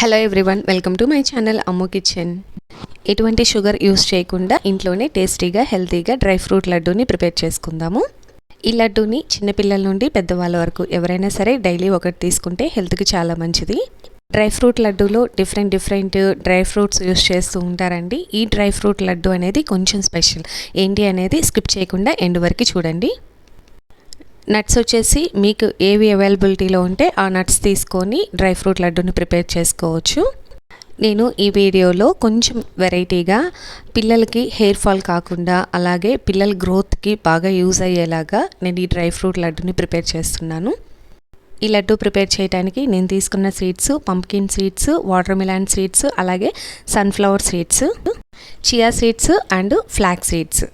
Hello everyone welcome to my channel Ammu kitchen ఎటువంటి sugar use చేయకుండా ఇంట్లోనే టేస్టీగా హెల్తీగా డ్రై ఫ్రూట్ లడ్డూని ప్రిపేర్ చేసుకుందాము. ఈ లడ్డూని చిన్నపిల్లల నుండి పెద్దవాళ్ళ వరకు ఎవరైనా సరే డైలీ ఒకటి తీసుకుంటే హెల్త్కి చాలా మంచిది. డ్రై ఫ్రూట్ లడ్డూలో different different dry fruits use చేస్తూ ఉంటారండి. ఈ డ్రై ఫ్రూట్ లడ్డు అనేది కొంచెం స్పెషల్. ఏంటి అనేది స్కిప్ చేయకుండా ఎండ్ వరకు చూడండి. నట్స్ వచ్చేసి మీకు ఏవి అవైలబిలిటీలో ఉంటే ఆ నట్స్ తీసుకొని డ్రై ఫ్రూట్ లడ్డూని ప్రిపేర్ చేసుకోవచ్చు. నేను ఈ వీడియోలో కొంచెం వెరైటీగా పిల్లలకి హెయిర్ ఫాల్ కాకుండా అలాగే పిల్లల గ్రోత్కి బాగా యూజ్ అయ్యేలాగా నేను ఈ డ్రై ఫ్రూట్ లడ్డుని ప్రిపేర్ చేస్తున్నాను. ఈ లడ్డు ప్రిపేర్ చేయడానికి నేను తీసుకున్న seeds pumpkin seeds watermelon seeds అలాగే sunflower seeds chia seeds and flax seeds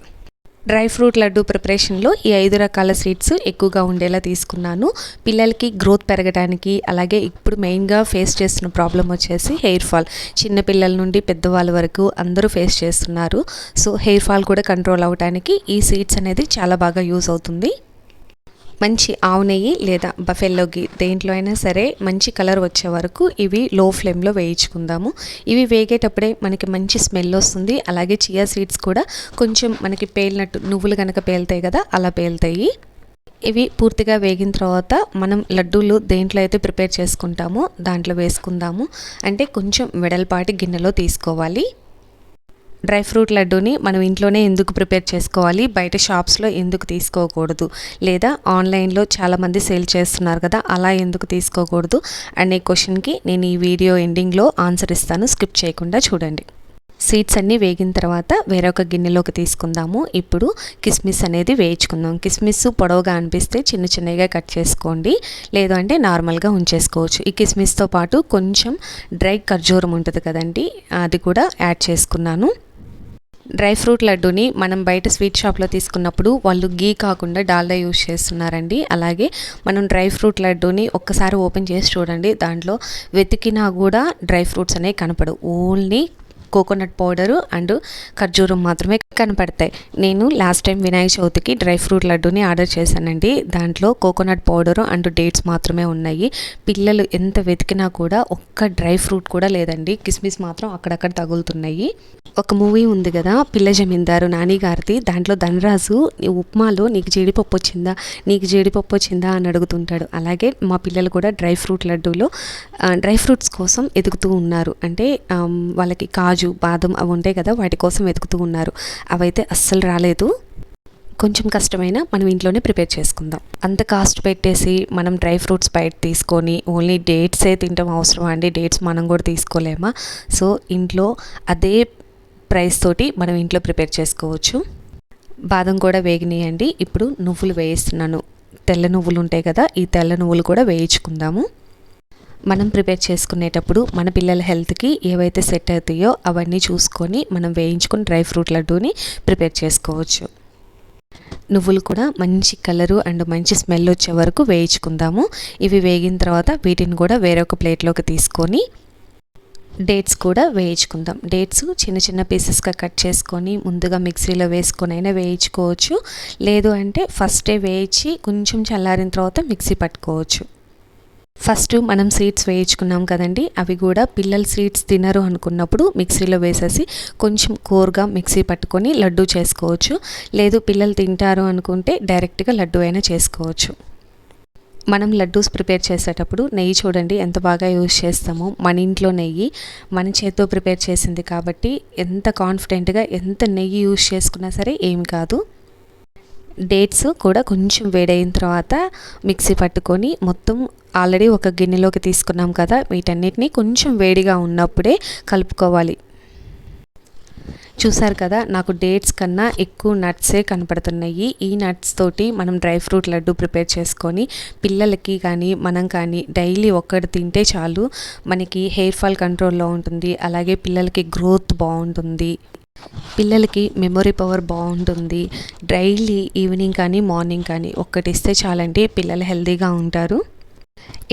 dry fruit laddu ప్రిపరేషన్లో ఈ ఐదు రకాల స్వీట్స్ ఎక్కువగా ఉండేలా తీసుకున్నాను. పిల్లలకి గ్రోత్ పెరగడానికి అలాగే ఇప్పుడు మెయిన్గా ఫేస్ చేస్తున్న ప్రాబ్లం వచ్చేసి హెయిర్ ఫాల్. చిన్న పిల్లల నుండి పెద్దవాళ్ళ వరకు అందరూ ఫేస్ చేస్తున్నారు. సో హెయిర్ ఫాల్ కూడా కంట్రోల్ అవడానికి ఈ స్వీట్స్ అనేది చాలా బాగా యూజ్ అవుతుంది. మంచి ఆవు నెయ్యి లేదా బఫెల్లో గీ దేంట్లో అయినా సరే మంచి కలర్ వచ్చే వరకు ఇవి లో ఫ్లేమ్లో వేయించుకుందాము. ఇవి వేగేటప్పుడే మనకి మంచి స్మెల్ వస్తుంది. అలాగే చియా సీడ్స్ కూడా కొంచెం మనకి పేలినట్టు నువ్వులు కనుక పేలుతాయి కదా అలా పేలుతాయి. ఇవి పూర్తిగా వేగిన తర్వాత మనం లడ్డూలు దేంట్లో అయితే ప్రిపేర్ చేసుకుంటామో దాంట్లో వేసుకుందాము. అంటే కొంచెం వెడల్పాటి గిన్నెలో తీసుకోవాలి. డ్రై ఫ్రూట్ లడ్డూని మనం ఇంట్లోనే ఎందుకు ప్రిపేర్ చేసుకోవాలి? బయట షాప్స్లో ఎందుకు తీసుకోకూడదు? లేదా ఆన్లైన్లో చాలామంది సేల్ చేస్తున్నారు కదా అలా ఎందుకు తీసుకోకూడదు? అనే క్వశ్చన్కి నేను ఈ వీడియో ఎండింగ్లో ఆన్సర్ ఇస్తాను. స్కిప్ చేయకుండా చూడండి. సీడ్స్ అన్నీ వేగిన తర్వాత వేరొక గిన్నెలోకి తీసుకుందాము. ఇప్పుడు కిస్మిస్ అనేది వేయించుకుందాం. కిస్మిస్ పొడవుగా అనిపిస్తే చిన్న చిన్నగా కట్ చేసుకోండి. లేదు అంటే నార్మల్గా ఉంచేసుకోవచ్చు. ఈ కిస్మిస్తో పాటు కొంచెం డ్రై ఖర్జూరం ఉంటుంది కదండి అది కూడా యాడ్ చేసుకున్నాను. డ్రై ఫ్రూట్ లడ్డూని మనం బయట స్వీట్ షాప్లో తీసుకున్నప్పుడు వాళ్ళు గీ కాకుండా డాల్డా యూజ్ చేస్తున్నారండి. అలాగే మనం డ్రై ఫ్రూట్ లడ్డూని ఒక్కసారి ఓపెన్ చేసి చూడండి. దాంట్లో వెతికినా కూడా డ్రై ఫ్రూట్స్ అనేవి కనపడవు. ఓన్లీ కోకోనట్ పౌడరు అండ్ ఖర్జూరం మాత్రమే కనపడతాయి. నేను లాస్ట్ టైం వినాయక చవితికి డ్రై ఫ్రూట్ లడ్డూని ఆర్డర్ చేశానండి. దాంట్లో కోకోనట్ పౌడరు అండ్ డేట్స్ మాత్రమే ఉన్నాయి. పిల్లలు ఎంత వెతికినా కూడా ఒక్క డ్రై ఫ్రూట్ కూడా లేదండి. కిస్మిస్ మాత్రం అక్కడక్కడ తగులుతున్నాయి. ఒక మూవీ ఉంది కదా పిల్ల జమీందారు నాని గారిది. దాంట్లో ధనరాజు నీ ఉప్మాలో నీకు జీడిపప్పు వచ్చిందా? నీకు జీడిపప్పు వచ్చిందా అని అడుగుతుంటాడు. అలాగే మా పిల్లలు కూడా డ్రై ఫ్రూట్ లడ్డూలో డ్రై ఫ్రూట్స్ కోసం ఎదుగుతూ ఉన్నారు. అంటే వాళ్ళకి కాజు బాదం అవి ఉంటాయి కదా వాటి కోసం వెతుకుతూ ఉన్నారు. అవైతే అస్సలు రాలేదు. కొంచెం కష్టమైనా మనం ఇంట్లోనే ప్రిపేర్ చేసుకుందాం. అంత కాస్ట్ పెట్టేసి మనం డ్రై ఫ్రూట్స్ బయట తీసుకొని ఓన్లీ డేట్సే తింటాం అవసరం అండి? డేట్స్ మనం కూడా తీసుకోలేమా? సో ఇంట్లో అదే ప్రైస్ తోటి మనం ఇంట్లో ప్రిపేర్ చేసుకోవచ్చు. బాదం కూడా వేగినాయండి. ఇప్పుడు నువ్వులు వేయిస్తున్నాను. తెల్ల నువ్వులు ఉంటాయి కదా ఈ తెల్ల నువ్వులు కూడా వేయించుకుందాము. మనం ప్రిపేర్ చేసుకునేటప్పుడు మన పిల్లల హెల్త్కి ఏవైతే సెట్ అవుతాయో అవన్నీ చూసుకొని మనం వేయించుకుని డ్రై ఫ్రూట్ లడ్డూని ప్రిపేర్ చేసుకోవచ్చు. నువ్వులు కూడా మంచి కలరు అండ్ మంచి స్మెల్ వచ్చే వరకు వేయించుకుందాము. ఇవి వేగిన తర్వాత వీటిని కూడా వేరొక ప్లేట్లోకి తీసుకొని డేట్స్ కూడా వేయించుకుందాం. డేట్స్ చిన్న చిన్న పీసెస్గా కట్ చేసుకొని ముందుగా మిక్సీలో వేసుకొని అయినా వేయించుకోవచ్చు. లేదు అంటే ఫస్టే వేయించి కొంచెం చల్లారిన తర్వాత మిక్సీ పట్టుకోవచ్చు. ఫస్ట్ మనం సీడ్స్ వేయించుకున్నాం కదండి అవి కూడా పిల్లలు సీడ్స్ తినరు అనుకున్నప్పుడు మిక్సీలో వేసేసి కొంచెం కోర్గా మిక్సీ పట్టుకొని లడ్డు చేసుకోవచ్చు. లేదు పిల్లలు తింటారు అనుకుంటే డైరెక్ట్గా లడ్డు అయినా చేసుకోవచ్చు. మనం లడ్డూస్ ప్రిపేర్ చేసేటప్పుడు నెయ్యి చూడండి ఎంత బాగా యూజ్ చేస్తామో. మన ఇంట్లో నెయ్యి మన చేతితో ప్రిపేర్ చేసింది కాబట్టి ఎంత కాన్ఫిడెంట్గా ఎంత నెయ్యి యూజ్ చేసుకున్నా సరే ఏమి కాదు. డేట్స్ కూడా కొంచెం వేడైన తర్వాత మిక్సీ పట్టుకొని మొత్తం ఆల్రెడీ ఒక గిన్నెలోకి తీసుకున్నాం కదా వీటన్నిటిని కొంచెం వేడిగా ఉన్నప్పుడే కలుపుకోవాలి. చూసారు కదా నాకు డేట్స్ కన్నా ఎక్కువ నట్సే కనపడుతున్నాయి. ఈ నట్స్ తోటి మనం డ్రై ఫ్రూట్ లడ్డు ప్రిపేర్ చేసుకొని పిల్లలకి కానీ మనం కానీ డైలీ ఒక్కటి తింటే చాలు. మనకి హెయిర్ ఫాల్ కంట్రోల్లో ఉంటుంది అలాగే పిల్లలకి గ్రోత్ బాగుంటుంది. పిల్లలకి మెమొరీ పవర్ బాగుంటుంది. డైలీ ఈవినింగ్ కానీ మార్నింగ్ కానీ ఒక్కటి ఇస్తే చాలండి పిల్లలు హెల్తీగా ఉంటారు.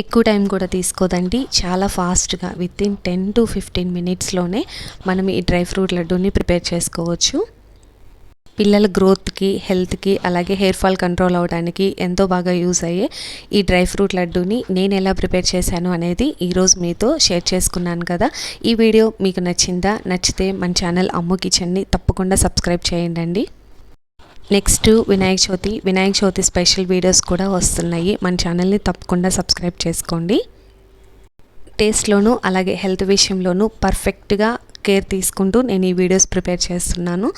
ఎక్కువ టైం కూడా తీసుకోదండి. చాలా ఫాస్ట్గా within ten to fifteen మినిట్స్లోనే మనం ఈ డ్రై ఫ్రూట్ లడ్డూని ప్రిపేర్ చేసుకోవచ్చు. పిల్లల గ్రోత్కి హెల్త్కి అలాగే హెయిర్ ఫాల్ కంట్రోల్ అవ్వడానికి ఎంతో బాగా యూస్ అయ్యే ఈ డ్రై ఫ్రూట్ లడ్డూని నేను ఎలా ప్రిపేర్ చేశాను అనేది ఈరోజు మీతో షేర్ చేసుకున్నాను కదా. ఈ వీడియో మీకు నచ్చిందా? నచ్చితే మన ఛానల్ అమ్ము కిచెన్ని తప్పకుండా సబ్స్క్రైబ్ చేయండి next Vinayaka Chavithi Vinayaka Chavithi special videos కూడా వస్తున్నాయి. మన ఛానల్ని తప్పకుండా సబ్స్క్రైబ్ చేసుకోండి. టేస్ట్లోనూ అలాగే హెల్త్ విషయంలోనూ పర్ఫెక్ట్గా కేర్ తీసుకుంటూ నేను ఈ వీడియోస్ ప్రిపేర్ చేస్తున్నాను.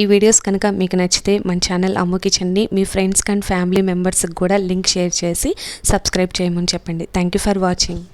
ఈ వీడియోస్ కనుక మీకు నచ్చితే మన ఛానల్ అమ్ము కిచెన్ని మీ ఫ్రెండ్స్ అండ్ ఫ్యామిలీ మెంబర్స్కి కూడా లింక్ షేర్ చేసి సబ్స్క్రైబ్ చేయమని చెప్పండి. Thank you for watching.